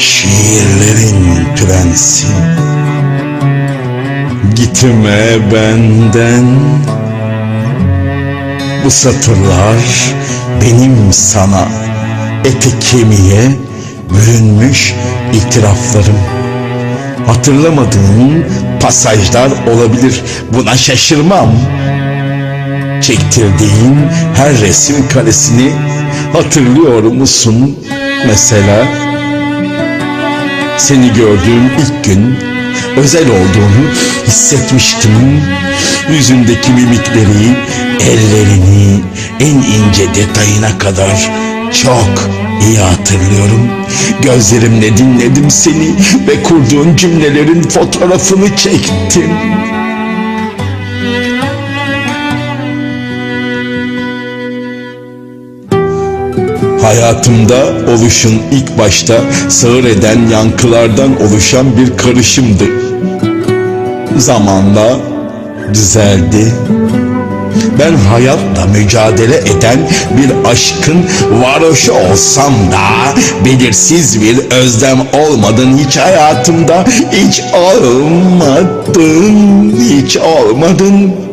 şiirlerin prensi. Gitme benden. Bu satırlar benim sana Ete kemiğe bürünmüş itiraflarım. Hatırlamadığın pasajlar olabilir. Buna şaşırmam. Çektirdiğin her resim karesini hatırlıyor musun? Mesela? Seni gördüğüm ilk gün özel olduğunu hissetmiştim. Yüzündeki mimikleri, ellerini en ince detayına kadar çok iyi hatırlıyorum. Gözlerimle dinledim seni ve kurduğun cümlelerin fotoğrafını çektim. Hayatımda oluşun ilk başta sağır eden yankılardan oluşan bir karışımdı. Zamanla düzeldi. Ben hayatla mücadele eden bir aşkın varoşu olsam da belirsiz bir özlem olmadın hiç hayatımda hiç olmadın hiç olmadın.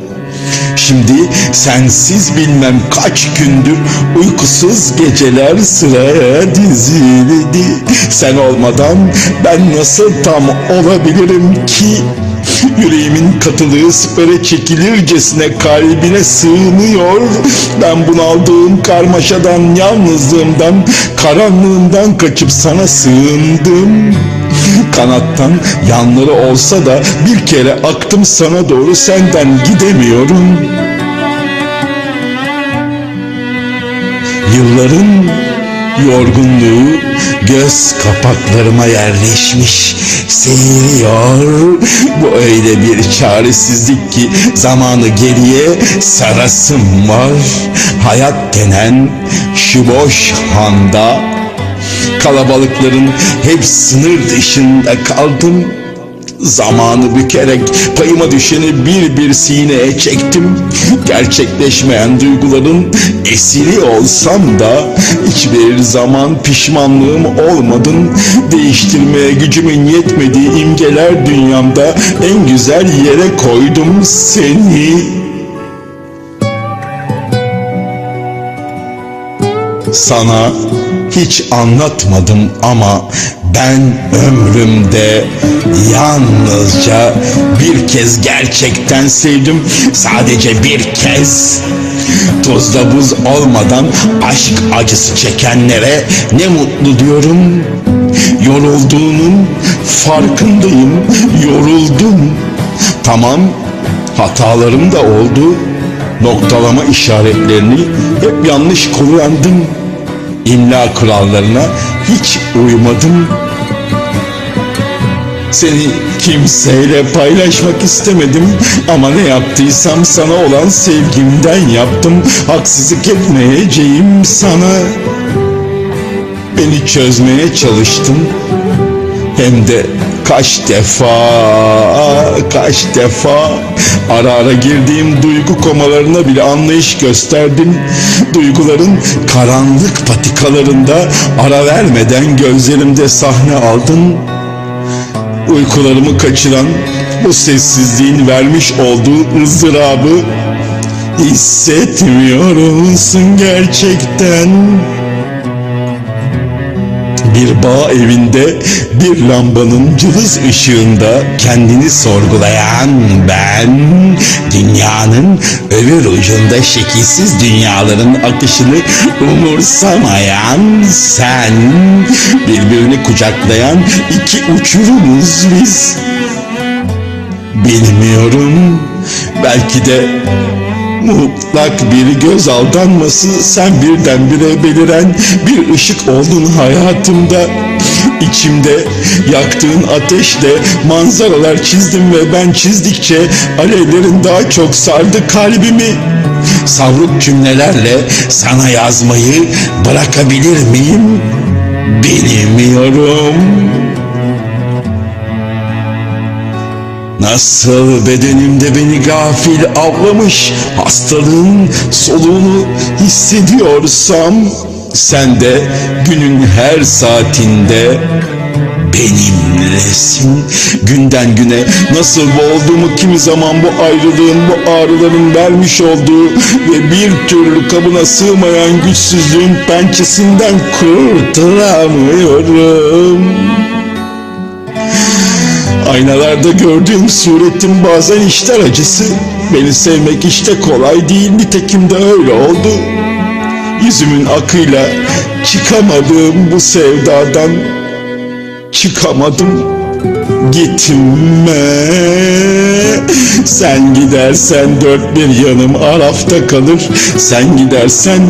Şimdi sensiz bilmem kaç gündür uykusuz geceler sıraya dizildi. Sen olmadan ben nasıl tam olabilirim ki? Yüreğimin katılığı sipere çekilircesine kalbine sığmıyor. Ben bunaldığım karmaşadan, yalnızlığımdan, karanlığından kaçıp sana sığındım. Kanattan yanları olsa da bir kere aktım sana doğru senden gidemiyorum. Yılların yorgunluğu göz kapaklarıma yerleşmiş seyiriyor. Bu öyle bir çaresizlik ki zamanı geriye sarasım var. Hayat denen şu boş handa Kalabalıkların hep sınır dışında kaldım. Zamanı bükerek payıma düşeni bir bir sineye çektim. Gerçekleşmeyen duyguların esiri olsam da hiçbir zaman pişmanlığım olmadın. Değiştirmeye gücümün yetmediği imgeler dünyamda en güzel yere koydum seni. Sana hiç anlatmadım ama ben ömrümde yalnızca bir kez gerçekten sevdim. Sadece bir kez. Tuzla buz olmadan aşk acısı çekenlere ne mutlu diyorum. Yorulduğunun farkındayım. Yoruldum. Tamam hatalarım da oldu. Noktalama işaretlerini hep yanlış kullandım. İmla kurallarına hiç uymadım. Seni kimseyle paylaşmak istemedim ama ne yaptıysam sana olan sevgimden yaptım. Haksızlık etmeyeceğim sana. Beni çözmeye çalıştın. Hem de kaç defa, kaç defa ara ara girdiğim duygu komalarına bile anlayış gösterdim. Duyguların karanlık patikalarında ara vermeden gözlerimde sahne aldın. Uykularımı kaçıran bu sessizliğin vermiş olduğu ızdırabı hissetmiyor musun gerçekten? Bir bağ evinde bir lambanın cılız ışığında kendini sorgulayan ben dünyanın öbür ucunda şekilsiz dünyaların akışını umursamayan sen birbirini kucaklayan iki uçurumuz biz. Bilmiyorum belki de Mutlak bir göz aldanması sen birdenbire beliren bir ışık oldun hayatımda. İçimde yaktığın ateşle manzaralar çizdim ve ben çizdikçe alevlerin daha çok sardı kalbimi. Savruk cümlelerle sana yazmayı bırakabilir miyim? Bilmiyorum. Nasıl bedenimde beni gafil avlamış hastalığın soluğunu hissediyorsam sen de günün her saatinde benimlesin. Günden güne nasıl boğulduğumu kimi zaman bu ayrılığın, bu ağrıların vermiş olduğu ve bir türlü kabına sığmayan güçsüzlüğün pençesinden kurtulamıyorum. Aynalarda gördüğüm suretim bazen işler acısı. Beni sevmek işte kolay değil, nitekim de öyle oldu. Yüzümün akıyla çıkamadığım bu sevdadan çıkamadım. Gitme. Sen gidersen dört bir yanım arafta kalır. Sen gidersen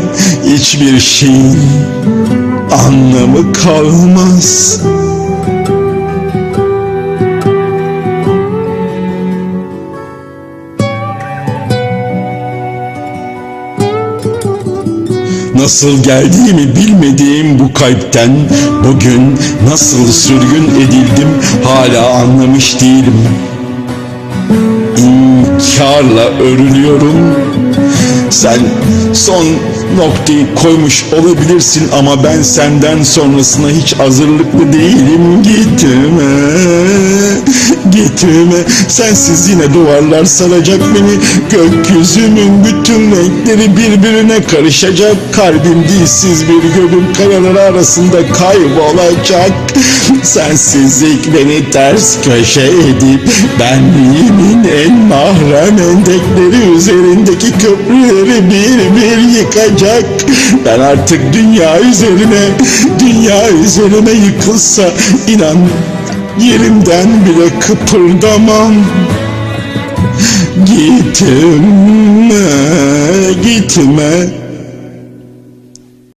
hiçbir şeyin anlamı kalmaz. Nasıl geldiğimi bilmediğim bu kalpten bugün nasıl sürgün edildim hala anlamış değilim. İnkarla örülüyorum. Sen son noktayı koymuş olabilirsin ama ben senden sonrasına hiç hazırlıklı değilim. Gitme, gitme. Sensiz yine duvarlar saracak beni. Gökyüzümün bütün renkleri birbirine karışacak. Kalbim dilsiz bir gölün karaları arasında kaybolacak. Sensizlik beni ters köşe edip benliğimin en mahrem endekleri üzerindeki köprüleri bir bir yıkacak. Ben artık dünya üzerine, dünya üzerine yıkılsa inan yerimden bile kıpırdamam. Gitme, gitme.